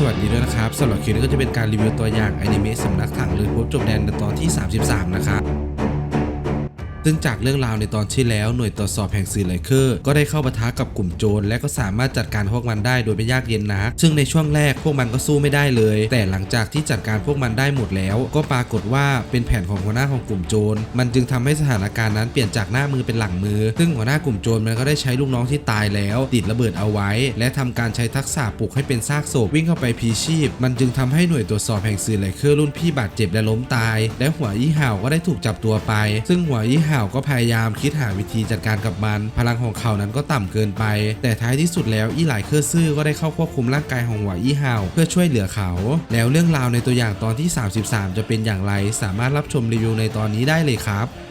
สวัสดีด้วยนะครับสำหรับคลิปนี้ก็จะเป็นการรีวิวตัวอย่างอนิเมะสำนักถังเรือพบจบแดนในตอนที่ 33 นะครับ ซึ่งจากเรื่องราวในตอนที่แล้วหน่วยตรวจสอบแห่งสื่อไลเคอร์ก็ได้เข้าปะทะกับกลุ่มโจรและก็สามารถจัดการพวกมันได้โดยไม่ยากเย็นนัก ซึ่งในช่วงแรกพวกมันก็สู้ไม่ได้เลย แต่หลังจากที่จัดการพวกมันได้หมดแล้ว ก็ปรากฏว่าเป็นแผนของหัวหน้าของกลุ่มโจร มันจึงทำให้สถานการณ์นั้นเปลี่ยนจากหน้ามือเป็นหลังมือ ซึ่งหัวหน้ากลุ่มโจรมันก็ได้ใช้ลูกน้องที่ตายแล้ว ติดระเบิดเอาไว้ และทำการใช้ทักษะปลุกให้เป็นซากศพวิ่งเข้าไปพีชีพ มันจึงทำให้หน่วยตรวจสอบแห่งสื่อไลเคอร์รุ่นพี่บาดเจ็บและล้มตาย และหัวยี่ห่าวก็ได้ถูกจับตัวไป ซึ่งหัวยี่ห่าาก็พยายามคิดหาวิธีจัดการกับมัน พลังของเขานั้นก็ต่ำเกินไป แต่ท้ายที่สุดแล้วอีหลายเคอร์ซื่อก็ได้เข้าควบคุมร่างกายของหัวยี่ห่าเพื่อช่วยเหลือเขา แล้วเรื่องราวในตัวอย่างตอนที่ 33 จะเป็นอย่างไร สามารถรับชมรีวิวในตอนนี้ได้เลยครับ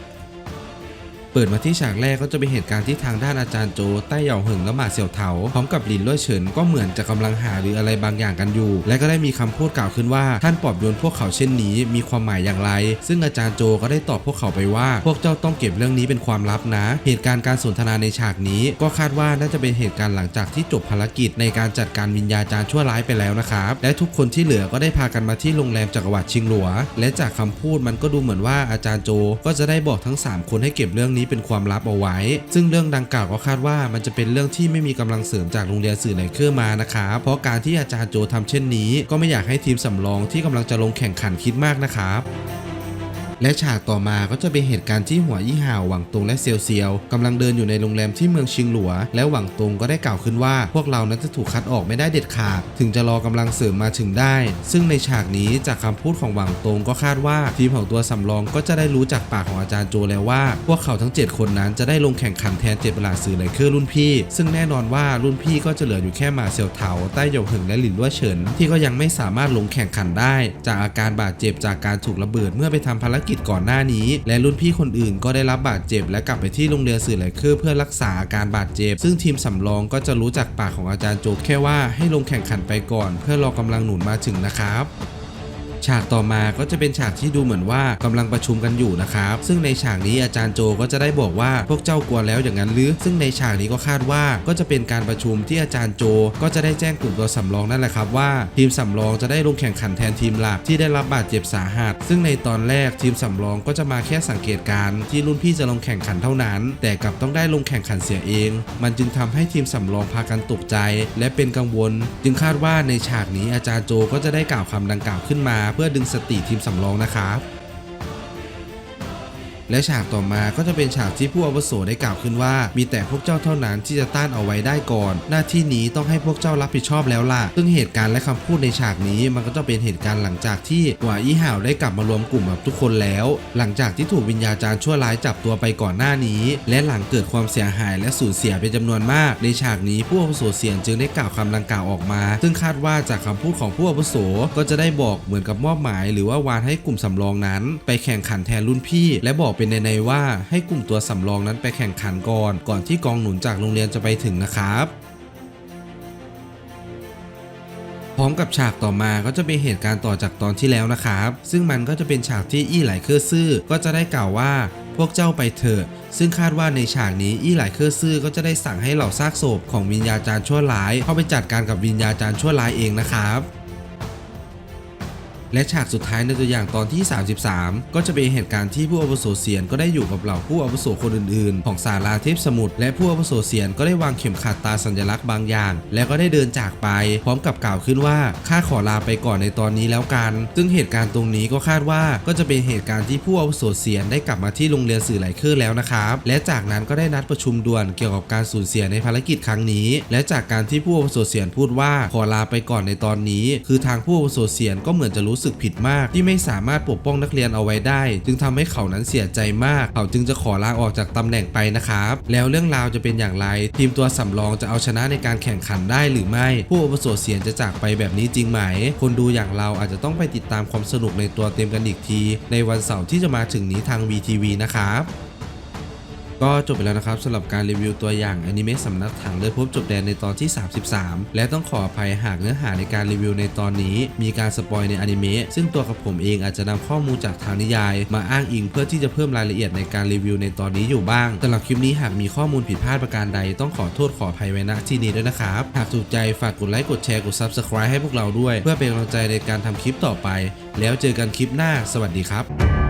เปิดมาที่ฉากแรกก็จะเป็นเหตุการณ์ที่ทางด้านอาจารย์โจใต้เหย่าเหิงและหมาเสี่ยวเถาพร้อมกับหลินล่วยเฉินก็เหมือนจะกำลังหาหรืออะไรบางอย่างกันอยู่ และก็ได้มีคำพูดกล่าวขึ้นว่า ท่านปลอบโยนพวกเขาเช่นนี้ มีความหมายอย่างไร ซึ่งอาจารย์โจก็ได้ตอบพวกเขาไปว่า พวกเจ้าต้องเก็บเรื่องนี้เป็นความลับนะ เหตุการณ์การสนทนาในฉากนี้ ก็คาดว่าน่าจะเป็นเหตุการณ์หลังจากที่จบภารกิจ ในการจัดการวิญญาจารย์ชั่วร้ายไปแล้วนะครับและทุกคนที่เหลือก็ได้พากันมาที่โรงแรมจักรวรรดิชิงหลัว และจากคำพูดมันก็ดูเหมือนว่าอาจารย์โจก็จะได้บอกทั้ง 3 คนให้เก็บเรื่องนี้เป็นความลับเอาไว้ ซึ่งเรื่องดังกล่าวก็คาดว่ามันจะเป็นเรื่องที่ไม่มีกำลังเสริมจากโรงเรียนสื่อไหนเครือมานะครับเพราะการที่อาจารย์โจทำเช่นนี้ ก็ไม่อยากให้ทีมสำรองที่กำลังจะลงแข่งขันคิดมากนะครับ และฉากต่อมาก็จะเป็นเหตุการณ์ที่หัวยี่ห่าวหวังตงและเซียวเซียวกำลังเดินอยู่ในโรงแรมที่เมืองชิงหลัว และหวังตงก็ได้กล่าวขึ้นว่า พวกเรานั้นจะถูกคัดออกไม่ได้เด็ดขาด ถึงจะรอกำลังเสริมมาถึงได้ ซึ่งในฉากนี้จากคำพูดของหวังตงก็คาดว่า ทีมของตัวสำรองก็จะได้รู้จากปากของอาจารย์โจแล้วว่า พวกเขาทั้ง 7 คนนั้นจะได้ลงแข่งขันแทนเจ็ดประหลาดสื่อไลเคอร์รุ่นพี่ ซึ่งแน่นอนว่ารุ่นพี่ก็จะเหลืออยู่แค่มาเซียวเถาใต้หยกเหิงและหลินล่วเฉินที่ก็ยังไม่สามารถลงแข่งขันได้ จากอาการบาดเจ็บจากการถูกระเบิดเมื่อไปทำภารกิจก่อนหน้านี้ และรุ่นพี่คนอื่นก็ได้รับบาดเจ็บ และกลับไปที่โรงเรียนสื่อไหลเคอเพื่อรักษาอาการบาดเจ็บ ซึ่งทีมสำรองก็จะรู้จากปากของอาจารย์โจกแค่ว่าให้ลงแข่งขันไปก่อน เพื่อรอกำลังหนุนมาถึงนะครับ ฉากต่อมาก็จะเป็นฉากที่ดูเหมือนว่ากำลังประชุมกันอยู่นะครับ ซึ่งในฉากนี้อาจารย์โจก็จะได้บอกว่าพวกเจ้ากลัวแล้วอย่างนั้นหรือ ซึ่งในฉากนี้ก็คาดว่าก็จะเป็นการประชุมที่อาจารย์โจ ก็จะได้แจ้งกลุ่มตัวสำรองนั่นแหละครับว่า ทีมสำรองจะได้ลงแข่งขันแทนทีมหลักที่ได้รับบาดเจ็บสาหัส ซึ่งในตอนแรกทีมสำรองก็จะมาแค่สังเกตการณ์ที่รุ่นพี่จะลงแข่งขันเท่านั้น แต่กลับต้องได้ลงแข่งขันเสียเอง มันจึงทำให้ทีมสำรองพากันตกใจ และเป็นกังวล จึงคาดว่าในฉากนี้อาจารย์โจก็จะได้กล่าวคำดังกล่าวขึ้นมาเพื่อดึงสติทีมสำรองนะครับ และฉากต่อมาก็จะเป็นฉากที่ผู้อาวุโสได้กล่าวขึ้นว่า มีแต่พวกเจ้าเท่านั้นที่จะต้านเอาไว้ได้ก่อน หน้าที่นี้ต้องให้พวกเจ้ารับผิดชอบแล้วล่ะ ซึ่งเหตุการณ์และคำพูดในฉากนี้มันก็จะเป็นเหตุการณ์หลังจากที่หัวอี้ห่าวได้กลับมารวมกลุ่มกับทุกคนแล้ว หลังจากที่ถูกวิญญาจารย์ชั่วร้ายจับตัวไปก่อนหน้านี้ และหลังเกิดความเสียหายและสูญเสียเป็นจำนวนมาก ในฉากนี้ผู้อาวุโสเสียงจึงได้กล่าวคำดังกล่าวออกมา ซึ่งคาดว่าจากคำพูดของผู้อาวุโสก็จะได้บอกเหมือนกับมอบหมาย หรือว่าวานให้กลุ่มสำรองนั้น ไปแข่งขันแทนรุ่นพี่ และบอกเป็นในๆว่าให้กลุ่มตัวสำรองนั้นไปแข่งขันก่อน ก่อนที่กองหนุนจากโรงเรียนจะไปถึงนะครับพร้อมกับฉากต่อมาก็จะเป็นเหตุการณ์ต่อจากตอนที่แล้วนะครับ ซึ่งมันก็จะเป็นฉากที่อี้ไหลเคอร์ซื่อก็จะได้กล่าวว่าพวกเจ้าไปเถอะ ซึ่งคาดว่าในฉากนี้อี้ไหลเคอร์ซื่อก็จะได้สั่งให้เหล่าซากศพของวิญญาจารย์ชั่วร้าย เข้าไปจัดการกับวิญญาจารย์ชั่วร้ายเองนะครับ และฉากสุดท้ายในตัวอย่างตอนที่ 33 ก็จะเป็นเหตุการณ์ที่ผู้อาวุโสเซียนก็ได้อยู่กับเหล่าผู้อาวุโสคนอื่นๆ ของสาราเทพสมุทรและผู้อาวุโสเซียนก็ได้วางเข็มขัดตาสัญลักษณ์บางอย่าง แล้วก็ได้เดินจากไป พร้อมกับกล่าวขึ้นว่าข้าขอลาไปก่อนในตอนนี้แล้วกัน ซึ่งเหตุการณ์ตรงนี้ก็คาดว่าก็จะเป็นเหตุการณ์ที่ผู้อาวุโสเซียนได้กลับมาที่โรงเรียนสื่อไหลเคอร์แล้วนะครับและจากนั้นก็ได้นัดประชุมด่วนเกี่ยวกับการสูญเสียในภารกิจครั้งนี้ และจากการที่ผู้อาวุโสเซียนพูดว่าขอลาไปก่อนในตอนนี้ คือทางผู้อาวุโสเซียนก็เหมือนจะรูู้้สึกผิดมาก ที่ไม่สามารถปกป้องนักเรียนเอาไว้ได้ จึงทำให้เขานั้นเสียใจมาก เขาจึงจะขอลาออกจากตำแหน่งไปนะครับแล้วเรื่องราวจะเป็นอย่างไร ทีมตัวสำรองจะเอาชนะในการแข่งขันได้หรือไม่ ผู้อุปสมบทเสียนจะจากไปแบบนี้จริงไหม คนดูอย่างเราอาจจะต้องไปติดตามความสนุกในตัวเต็มกันอีกที ในวันเสาร์ที่จะมาถึงนี้ทาง VTV นะครับ ก็จบไปแล้วนะครับสำหรับการรีวิวตัวอย่างอนิเมะสำนักถังเลือดพบจบแดนในตอนที่ 33 และต้องขออภัยหากเนื้อหาในการรีวิวในตอนนี้ มีการสปอยในอนิเมะซึ่งตัวกับผมเองอาจจะนำข้อมูลจากทางนิยาย มาอ้างอิงเพื่อที่จะเพิ่มรายละเอียดในการรีวิวในตอนนี้อยู่บ้างสำหรับคลิปนี้หากมีข้อมูลผิดพลาดประการใด ต้องขอโทษขออภัยไว้ณที่นี้ด้วยนะครับหากถูกใจฝากกดไลค์กดแชร์กด Subscribe ให้พวกเราด้วย เพื่อเป็นกำลังใจในการทำคลิปต่อไป แล้วเจอกันคลิปหน้า สวัสดีครับ